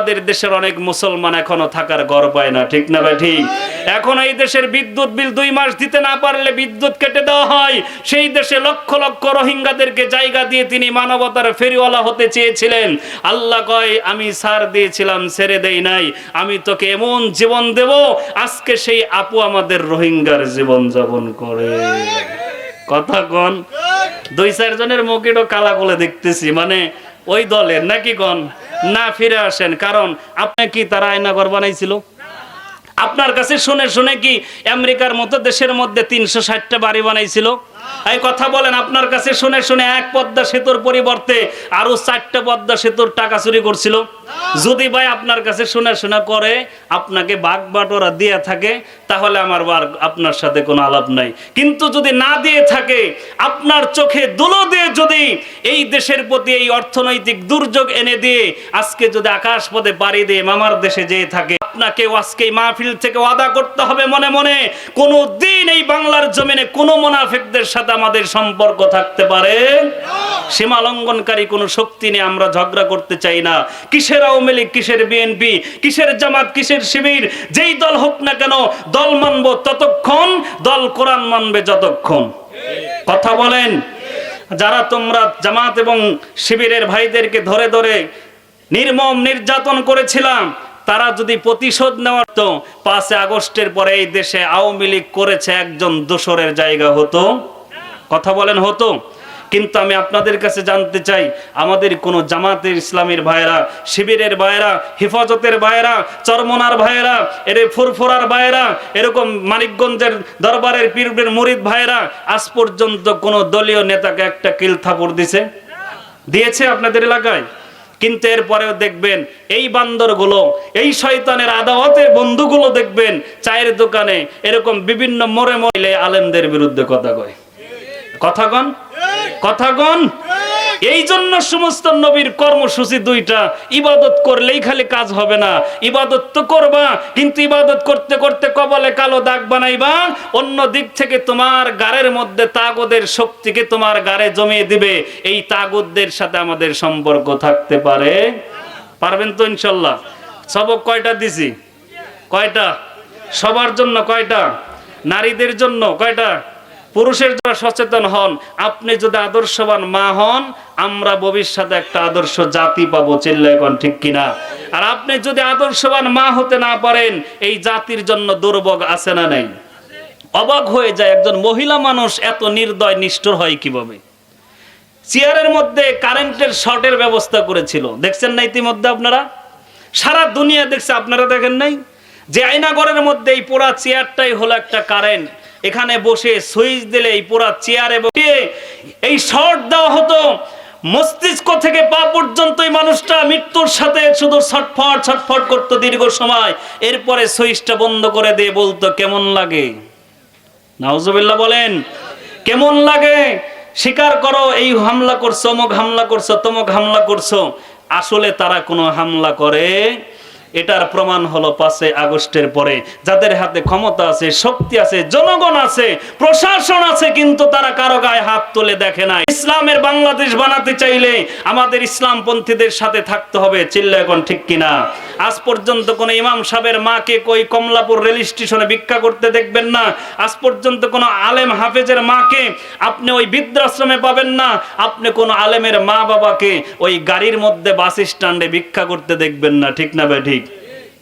আমাদের দেশের অনেক মুসলমান এখনও থাকার ঘর পায় না, ঠিক না ভাই? ঠিক। এখন এই দেশের বিদ্যুৎ বিল দুই মাস দিতে না পারলে বিদ্যুৎ কেটে দেওয়া হয়। সেই দেশে লক্ষ লক্ষ রোহিঙ্গাদেরকে জায়গা দিয়ে তিনি মানবতার ফেরিওয়ালা হতে চেয়েছিলেন। আল্লাহ কয়, আমি সার দিয়েছিলাম, ছেড়ে দেই নাই। আমি তোকে এমন জীবন দেব, আজকে সেই আপু আমাদের রোহিঙ্গার জীবন যাপন করে। কথা কন। দুই চারজনের মুখেরও কালা করে দেখতেছি মানে ওই দলের, নাকি কন? না ফিরে আসেন। কারণ আপনি কি তারা আয়নাঘর বানাইছিল? আপনার কাছে শুনে শুনে কি আমেরিকার মতো দেশের মধ্যে তিনশো ষাটটা বাড়ি বানাইছিল? এই কথা বলেন, আপনার কাছে শুনে শুনে এক পদ্মা সেতুর পরিবর্তে আরও চারটা পদ্মা সেতুর টাকা চুরি করছিল। যদি ভাই আপনার কাছে শুনে শুনে করে আপনাকে বাঘ বাটোরা দিয়ে থাকে, তাহলে আমার আপনার সাথে কোনো আলাপ নাই। কিন্তু যদি না দিয়ে থাকে, আপনার চোখে দুলো দিয়ে যদি এই দেশের প্রতি এই অর্থনৈতিক দুর্যোগ এনে দিয়ে আজকে যদি আকাশ পথে পাড়ি দিয়ে মামার দেশে যেয়ে থাকে, আপনাকে আজকে মাহফিল থেকে ওয়াদা করতে হবে মনে মনে। কোনো দিন এই বাংলার জমিনে কোনো মোনাফেকদের সাথে আমাদের সম্পর্ক থাকতে পারে? সীমা লঙ্ঘনকারী কোনো শক্তি নিয়ে আমরা ঝগড়া করতে চাই না। কিসের আওয়ামী লীগ, কিসের বিএনপি কিসের জামাত, কিসের শিবির, যেই দল হোক না কেন দল মানব ততক্ষণ, দল কোরআন মানবে যতক্ষণ। কথা বলেন, যারা তোমরা জামাত এবং শিবিরের ভাইদেরকে ধরে ধরে নির্মম নির্যাতন করেছিলাম তারা যদি প্রতিশোধ নেওয়ার তো পাঁচে আগস্টের পরে এই দেশে আওয়ামী লীগ করেছে একজন দোসরের জায়গা হতো। কথা বলেন, হতো। কিন্তু আমি আপনাদের কাছে জানতে চাই, আমাদের কোনো জামাতের ইসলামের ভাইরা শিবিরের ভাইরা হেফাজতের ভাইরা চরমনার ভাইরা এর ফুরফুরার ভাইরা এরকম মানিকগঞ্জের দরবারের পীরের মুরিদ ভাইরা আজ পর্যন্ত কোনো দলীয় নেতাকে একটা কিল থাপড় দিছে? দিয়েছে আপনাদের এলাকায়? কিন্তু এরপরেও দেখবেন, এই বান্দরগুলো, এই শয়তানের আদাওয়াতের বন্ধুগুলো দেখবেন, চায়ের দোকানে এরকম বিভিন্ন মোড়ে মহিলে আলেমদের বিরুদ্ধে কথা কয়। কথা কন? কথা কন এই জন্য সমস্ত নবীর কর্মসূচি দুইটা, ইবাদত করলেই খালি কাজ হবে না। ইবাদত তো করবা, কিন্তু ইবাদত করতে করতে কবলে কালো দাগ বানাইবা, অন্য দিক থেকে তোমার গাড়ের মধ্যে তাগদের শক্তিকে তোমার গাড়ে জমিয়ে দিবে। এই তাগদদের সাথে আমাদের সম্পর্ক থাকতে পারে। পারবেন তো ইনশাল্লাহ? সবক কয়টা দিছি? কয়টা? সবার জন্য কয়টা? নারীদের জন্য কয়টা? পুরুষের যারা সচেতন হন, আপনি যদি আদর্শবান মা হন, আমরা ভবিষ্যতে একটা আদর্শ জাতি পাবো, চিল্লা এখন ঠিক কিনা? আর আপনি যদি আদর্শবান মা হতে না পারেন, এই জাতির জন্য দুর্ভোগ আছে না নেই? অবাক হয়ে যায়, একজন মহিলা মানুষ এত নির্দয়, নিষ্ঠুর হয় কীভাবে? চেয়ারের মধ্যে কারেন্টের শর্টের ব্যবস্থা করেছিল। দেখছেন না ইতিমধ্যে আপনারা? সারা দুনিয়া দেখছে, আপনারা দেখেন নাই? যে আয়নাগরের মধ্যে এই পুরা চেয়ারটাই হলো একটা কারেন্ট। এখানে বসে সুইচ দিলে এই পুরা চেয়ারে বসে এই শর্ট দেওয়া হতো। মস্তিষ্ক থেকে পা পর্যন্ত এই মানুষটা মৃত্যুর সাথে শুধু ছটফট ছটফট করতো দীর্ঘ সময়। এরপরে সুইচটা বন্ধ করে দিয়ে বলতো, কেমন লাগে? নাউজুবিল্লাহ বলেন, কেমন লাগে? স্বীকার করো, এই হামলা করছ, অমুক হামলা করছ, তমুক হামলা করছ। আসলে তারা কোনো হামলা করে এটার প্রমাণ হলো পাঁচে আগস্টের পরে। যাদের হাতে ক্ষমতা আছে, শক্তি আছে, জনগণ আছে, প্রশাসন আছে, কিন্তু তারা কারও গায়ে হাত তুলে দেখে না ইসলামের বাংলাদেশ বানাতে চাইলে আমাদের ইসলামপন্থীদের সাথে থাকতে হবে, চিল্লা এখন ঠিক কিনা? আজ পর্যন্ত কোন ইমাম সাহেবের মাকে কই কমলাপুর রেল স্টেশনে ভিক্ষা করতে দেখবেন না? আজ পর্যন্ত কোন আলেম হাফেজের মাকে আপনি ওই বৃদ্ধাশ্রমে পাবেন না? আপনি কোন আলেমের মা বাবাকে ওই গাড়ির মধ্যে বাস স্ট্যান্ডে ভিক্ষা করতে দেখবেন না, ঠিক না ভাই ঠিক?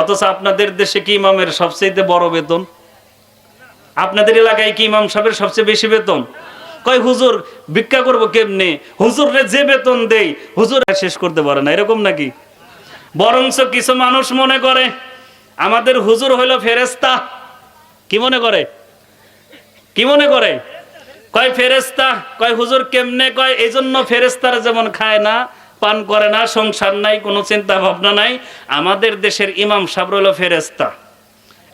অথচ আপনাদের দেশে কি ইমামের সবচেয়ে বড় বেতন? আপনাদের এলাকায় কি ইমাম সাহেবের সবচেয়ে বেশি বেতন? কয়, হুজুর, ভিক্ষা করব কেমনে? হুজুর যে বেতন দেই, হুজুর শেষ করতে পারে না। এরকম নাকি? বরঞ্চ কিছু মানুষ মনে করে, আমাদের হুজুর হইল ফেরেস্তা কি মনে করে? কি মনে করে? কয় ফেরেস্তা কয়, হুজুর কেমনে? কয় এই জন্য ফেরেস্তারা যেমন খায় না পান করে না, সংসার নাই, কোনো চিন্তা ভাবনা নাই। আমাদের দেশের ইমাম সাহেব হলো ফেরেস্তা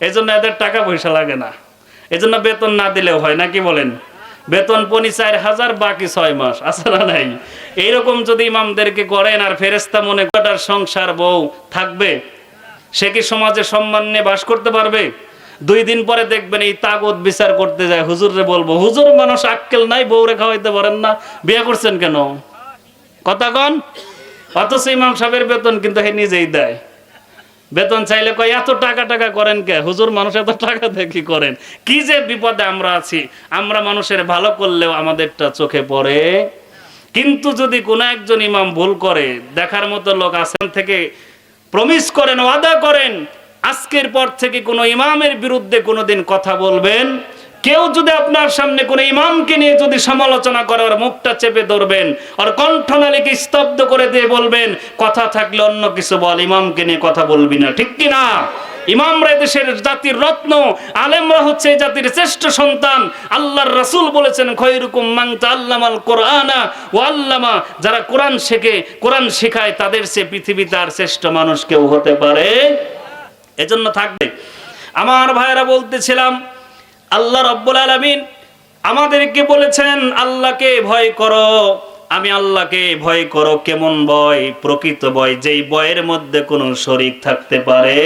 এই জন্য এদের টাকা পয়সা লাগে না। এই জন্য বেতন না দিলেও হয়, নাকি বলেন? বেতন পনি চার হাজার, বাকি ছয় মাস। না নাই। এইরকম যদি ইমামদেরকে করেন আর ফেরেস্তা মনে কটার সংসার বউ থাকবে, সে কি সমাজে সম্মান নিয়ে বাস করতে পারবে? দুই দিন পরে দেখবেন এই তাগত বিচার করতে যায়। হুজুরে বলব, হুজুর, মানুষ আক্কেল নাই, বউরে খাওয়াইতে পারেন না। বিয়ে করছেন কেন? কথা কন অথচ ইমাম সাহেবের বেতন কিন্তু হে নিজেই দেয়। বেতন চাইলে কয়, এত টাকা টাকা করেন কে? হুজুর মানুষ এত টাকা দিয়ে কি করেন? কি যে বিপদে আমরা আছি, আমরা মানুষের ভালো করলেও আমাদেরটা চোখে পড়ে। কিন্তু যদি কোনো একজন ইমাম ভুল করে, দেখার মতো লোক আছেন থেকে প্রমিস করেন, ওয়াদা করেন, আজকের পর থেকে কোনো ইমামের বিরুদ্ধে কোনোদিন কথা বলবেন কেউ যদি আপনার সামনে কোনো ইমামকে নিয়ে যদি সমালোচনা করে, ওর মুখটা চেপে ধরবেন, ওর কণ্ঠনালীকে স্তব্ধ করে দিয়ে বলবেন, কথা থাকলে অন্য কিছু বল, ইমামকে নিয়ে কথা বলবি না। ঠিক কি না ইমামরা দেশের জাতির রত্ন, আলেমরা হচ্ছে জাতির শ্রেষ্ঠ সন্তান। আল্লাহর রাসূল বলেছেন খয়রুকুম মান তাআল্লামাল কোরআনা ওয়া আল্লামা। যারা কোরআন শেখে, কোরআন শেখায়, তাদের সে পৃথিবীতে আর শ্রেষ্ঠ মানুষ কেউ হতে পারে? এজন্য থাকবে। আমার ভাইরা বলতেছিলাম আল্লাহ রব্বুল আলমিন আমাদেরকে বলেছেন, আল্লাহকে ভয় করো, আমি আল্লাহকে ভয় করো, কেমন ভয় প্রকৃত বয়, যেই ভয়ের মধ্যে কোনো শরিক থাকতে পারে।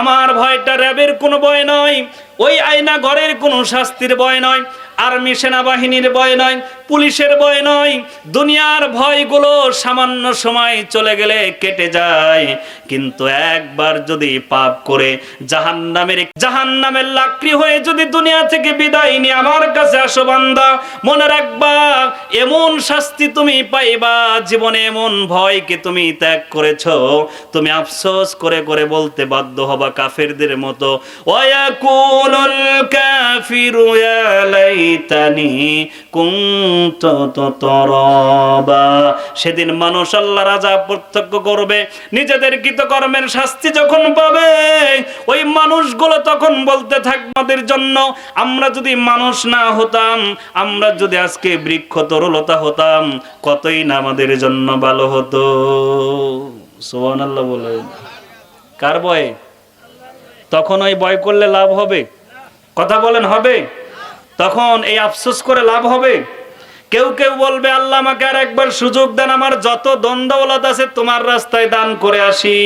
আমার ভয়টা র্যাবের কোনো ভয় নয়, ওই আয়না ঘরের কোনো শাস্তির ভয় নয়, আর্মি সেনাবাহিনীর বয় নয় পুলিশের ভয় নয় দুনিয়ার ভয়গুলো সামান্য সময় চলে গেলে কেটে যায়। কিন্তু একবার যদি পাপ করে জাহান্নামের জাহান্নামের লাকড়ি হয়ে যদি দুনিয়া থেকে বিদায় নিয়ে আমার কাছে আসো বান্দা, মনে রাখবা, এমন শাস্তি তুমি পাইবা, জীবনে এমন ভয়কে তুমি ত্যাগ করেছ। তুমি আফসোস করে করে বলতে বাধ্য হবা কাফেরদের মতো ওয়াকুলুল কাফিরু ইয়া লাইতানি সেদিন মানুষ আল্লাহ রাজা প্রত্যক্ষ করবে, নিজেদের কৃতকর্মের শাস্তি যখন পাবে, ওই মানুষগুলো তখন বলতে থাকবে আমাদের জন্য, আমরা যদি মানুষ না হতাম, আমরা যদি আজকে বৃক্ষ তরলতা হতাম, কতই না আমাদের জন্য ভালো হতো। সোহান আল্লাহ বলে। কার বয়ে তখন ওই বয় করলে লাভ হবে? কথা বলেন, হবে? তখন এই আফসোস করে লাভ হবে? কেউ কেউ বলবে, আল্লাহ আমাকে আর একবার সুযোগ দেন, আমার যত দ্বন্দ্বলত আছে তোমার রাস্তায় দান করে আসি।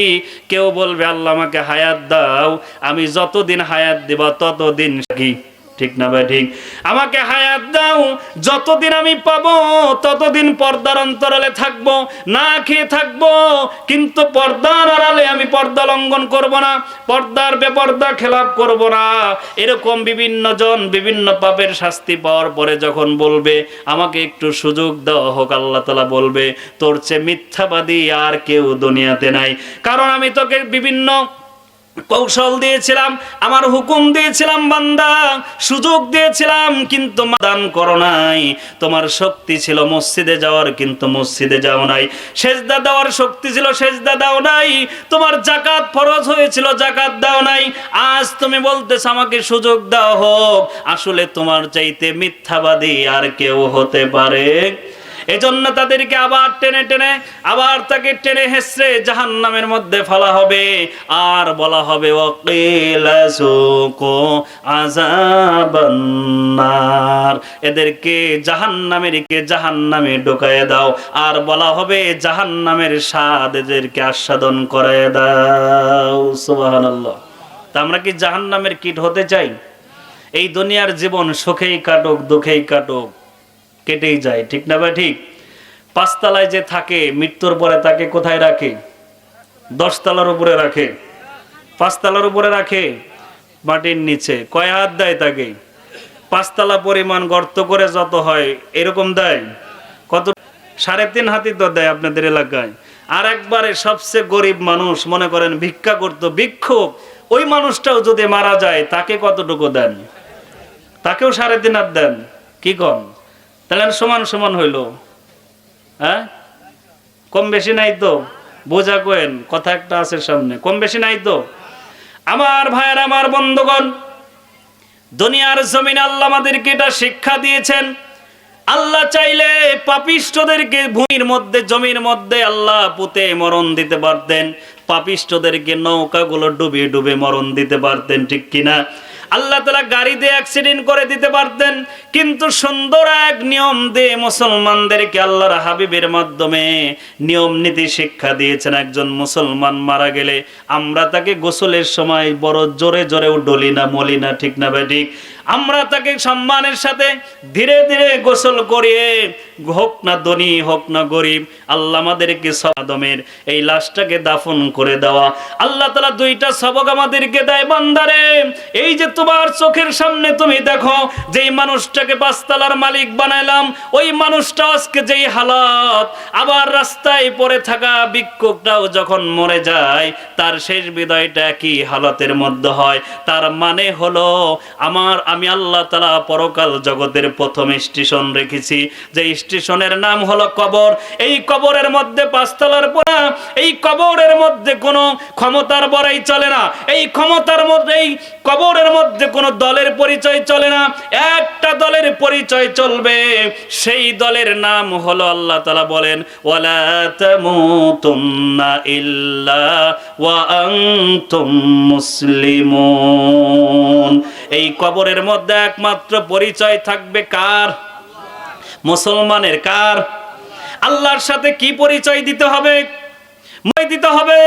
কেউ বলবে, আল্লাহ আমাকে হায়াত দাও, আমি যতদিন হায়াত দিব ততদিন ঠিক না ভাই, ঠিক। আমাকে হায়াত দাও, যতদিন আমি পাবো, ততদিন পর্দার অন্তরালে থাকব, না খেয়ে থাকব, কিন্তু পর্দার আড়ালে আমি পর্দা লঙ্ঘন করব না, পর্দার বেপর্দা খেলাপ করব না। এরকম বিভিন্ন জন বিভিন্ন পাপের শাস্তি পাওয়ার পরে যখন বলবে, আমাকে একটু সুযোগ দেওয়া হোক আল্লাহ তালা বলবে, তোর চেয়ে মিথ্যাবাদী আর কেউ দুনিয়াতে নাই। কারণ আমি তোকে বিভিন্ন কৌশল দিয়েছিলাম, আমার হুকুম দিয়েছিলাম বান্দা, সুযোগ দিয়েছিলাম, কিন্তু দান করো নাই। তোমার শক্তি ছিল মসজিদে যাওয়ার, কিন্তু মসজিদে যাও নাই। সেজদা দেওয়ার শক্তি ছিল, সেজদা দাও নাই। তোমার জাকাত ফরজ হয়েছিল জাকাত দাও নাই। আজ তুমি বলতেছ, আমাকে সুযোগ দাও হোক। আসলে তোমার চাইতে মিথ্যাবাদী আর কেউ হতে পারে। এজন্য তাদেরকে আবার টেনে টেনে, আবার তাকে টেনে হেসড়ে জাহান নামের মধ্যে ফেলা হবে। আর বলা হবে আজাবান্নার এদেরকে জাহান নামের জাহান নামে ঢুকায় দাও। আর বলা হবে জাহান নামের স্বাদ এদেরকে আস্বাদন করে দাও। সুবহানাল্লাহ। তা আমরা কি জাহান নামের কীট হতে চাই? এই দুনিয়ার জীবন সুখেই কাটুক, দুঃখেই কাটুক। কেটেই যায়, ঠিক না ভাই? ঠিক? পাঁচতলায় যে থাকে, মৃত্যুর পরে তাকে কোথায় রাখে? দশতলার উপরে রাখে। পাঁচতলার উপরে রাখে, মাটির নিচে। কয় হাত দেয় তাকে? পাঁচতলা পরিমাণ গর্ত করে যত হয়, এরকম দেয়? কত? সাড়ে তিন হাতি তো দেয় আপনাদের এলাকায়। আর একবারে সবচেয়ে গরিব মানুষ, মনে করেন ভিক্ষা করতো, ভিক্ষুক, ওই মানুষটাও যদি মারা যায়, তাকে কতটুকু দেন? তাকেও সাড়ে তিন হাত দেন। কি কন? তাহলে সমান সমান হইল। হ্যাঁ? কম বেশি নাই তো? বোঝা কোয়েন, কথা একটা আছে সামনে। কম বেশি নাই তো? আমার ভাইয়ের, আমার বন্ধুগণ, দুনিয়ার জমিন আল্লাহ আমাদেরকে এটা শিক্ষা দিয়েছেন। আল্লাহ চাইলে পাপিষ্টদেরকে ভূমির মধ্যে, জমির মধ্যে আল্লাহ পুঁতে মরণ দিতে পারতেন। পাপিষ্টদেরকে নৌকাগুলো ডুবে ডুবে মরণ দিতে পারতেন, ঠিক কিনা? আল্লাহ তালা গাড়ি দিয়ে অ্যাক্সিডেন্ট করে দিতে পারতেন, কিন্তু সুন্দর এক নিয়ম দিয়ে মুসলমানদেরকে আল্লাহর হাবিবের মাধ্যমে নিয়ম নীতি শিক্ষা দিয়েছেন। একজন মুসলমান মারা গেলে আমরা তাকে গোসলের সময় বড় জোরে জোরেও ডলি না, মলি না, ঠিক না ঠিক। আমরা তাকে সম্মানের সাথে ধীরে ধীরে গোসল করিয়ে হোক না ধনী, হোক না গরিব, আল্লাহ আমাদেরকে সদমের এই লাশটাকে দাফন করে দেওয়া। আল্লাহ তালা দুইটা সবক আমাদেরকে দেয়, বান্দারে, এই যে তোমার চোখের সামনে তুমি দেখো, যেই মানুষটাকে পাঁচতলার মালিক বানাইলাম, ওই মানুষটা আজকে যেই হালাত, আবার রাস্তায় পড়ে থাকা ভিক্ষুকটাও যখন মরে যায়, তার শেষ বিদায়টা কি হালতের মধ্যে হয়। তার মানে হলো, আমার, আমি আল্লাহ তালা পরকাল জগতের প্রথম স্টেশন রেখেছি যে স্টেশনের নাম হলো কবর। এই কবরের মধ্যে পাঁচতলার পোড়া, এই কবরের মধ্যে কোনো ক্ষমতার বড়াই চলে না। এই ক্ষমতার মধ্যে, এই কবরের মধ্যে কোনো দলের পরিচয় চলে না। একটা দলের পরিচয় চলবে, সেই দলের নাম হলো আল্লাহ তালা বলেন, ওয়ালা তামুতুন্না ইল্লা ওয়া আনতুম মুসলিমুন। এই কবরের মধ্যে একমাত্র পরিচয় থাকবে কার? মুসলমানের কার? আল্লাহর সাথে কি পরিচয় দিতে হবে? দিতে হবে,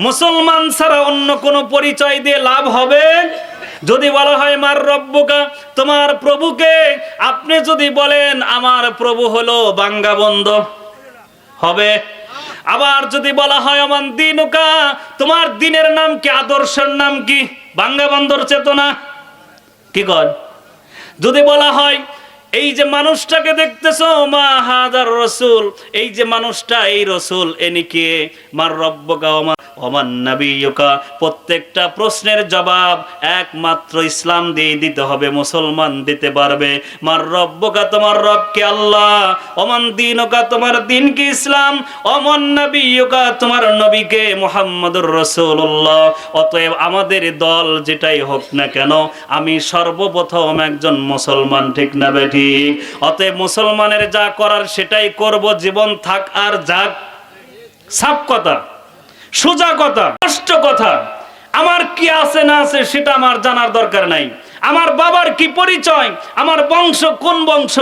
মুসলমান ছাড়া অন্য কোনো পরিচয় দিয়ে লাভ হবে? যদি বলা হয়, মার রব্বকা, তোমার প্রভুকে আপনি যদি বলেন, আমার প্রভু হলো বাঙ্গাবন্ধ হবে? আবার যদি বলা হয়, আমার দিনুকা, তোমার দিনের নাম কি, আদর্শের নাম কি? বাঙ্গাবন্ধর চেতনা। কি কর যদি বলা হয় এই যে মানুষটাকে দেখতেছ, মা হাজার রসুল, এই যে মানুষটা, এই রসুল এনিকে মার রব্বকা ওমান নাবিয়ুকা, প্রত্যেকটা প্রশ্নের জবাব একমাত্র ইসলাম দিয়ে দিতে হবে, মুসলমান দিতে পারবে। মার রব্বকা, তোমার রবকে আল্লাহ, ওমান দিনকা, তোমার দিন কি ইসলাম অমন নাবিয়ুকা, তোমার নবীকে মুহাম্মদুর রসুল্লাহ অতএব আমাদের দল যেটাই হোক না কেন, আমি সর্বপ্রথম একজন মুসলমান, ঠিক না বেঠিক অতএব মুসলমানের যা করার সেটাই করব, জীবন থাক আর যাক। সাপ কথা। সোজা কথা কষ্ট কথা। আমার কি আছে না আছে সেটা আমার জানার দরকার নাই। আমার বাবার কি পরিচয়, আমার বংশ কোন বংশ,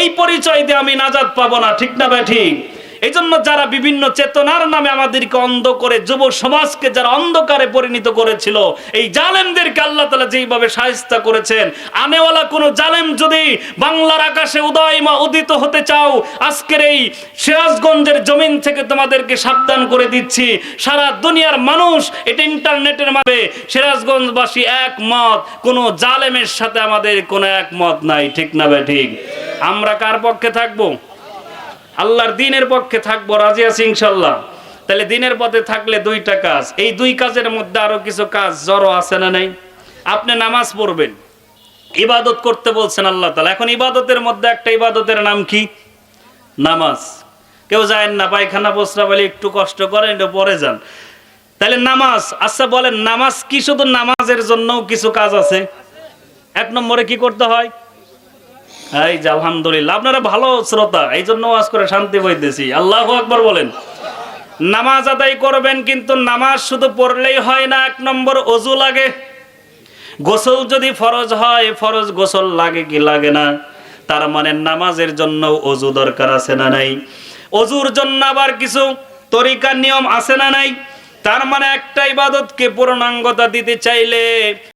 এই পরিচয় দিয়ে আমি নাজাদ পাবো না, ঠিক না ভাই ঠিক? এই জন্য যারা বিভিন্ন চেতনার নামে আমাদেরকে অন্ধ করে যুব সমাজকে যারা অন্ধকারে পরিণত করেছিল, এই জালেমদেরকে আল্লাহ তালা যেইভাবে সাহিস্তা করেছেন, আনেওয়ালা কোনো জালেম যদি বাংলার আকাশে উদয়মা উদিত হতে চাও, আজকের এই সিরাজগঞ্জের জমিন থেকে তোমাদেরকে সাবধান করে দিচ্ছি। সারা দুনিয়ার মানুষ এটা ইন্টারনেটের মাধ্যমে সিরাজগঞ্জবাসী একমত, কোনো জালেমের সাথে আমাদের কোনো একমত নাই, ঠিক না বে ঠিক? আমরা কার পক্ষে থাকব? আল্লাহর দিনের পক্ষে থাকব, রাজি আছি ইনশাল্লাহ তাহলে দিনের পথে থাকলে দুইটা কাজ। এই দুই কাজের মধ্যে আরও কিছু কাজ জড়ো আছে না নাই? আপনি নামাজ পড়বেন। ইবাদত করতে বলছেন আল্লাহ তালা এখন ইবাদতের মধ্যে একটা ইবাদতের নাম কি? নামাজ। কেউ যায় না, পায়খানা বসরা বলে একটু কষ্ট করেন, একটু পরে যান। তাহলে নামাজ আচ্ছা বলেন, নামাজ কি শুধু নামাজের জন্যও কিছু কাজ আছে? এক নম্বরে কি করতে হয়? এই যে আলহামদুলিল্লাহ, আপনারা ভালো শ্রোতা এই জন্য ওয়াজ করে শান্তি বইতেছি। আল্লাহ আকবর বলেন, নামাজ আদায় করবেন কিন্তু নামাজ শুধু পড়লেই হয় না, এক নম্বর অজু লাগে। গোসল যদি ফরজ হয়, ফরজ গোসল লাগে কি লাগে না? তার মানে নামাজের জন্য অজু দরকার আছে না নাই? অজুর জন্য আবার কিছু তরিকার নিয়ম আছে না নাই? তার মানে একটা ইবাদতকে পূর্ণাঙ্গতা দিতে চাইলে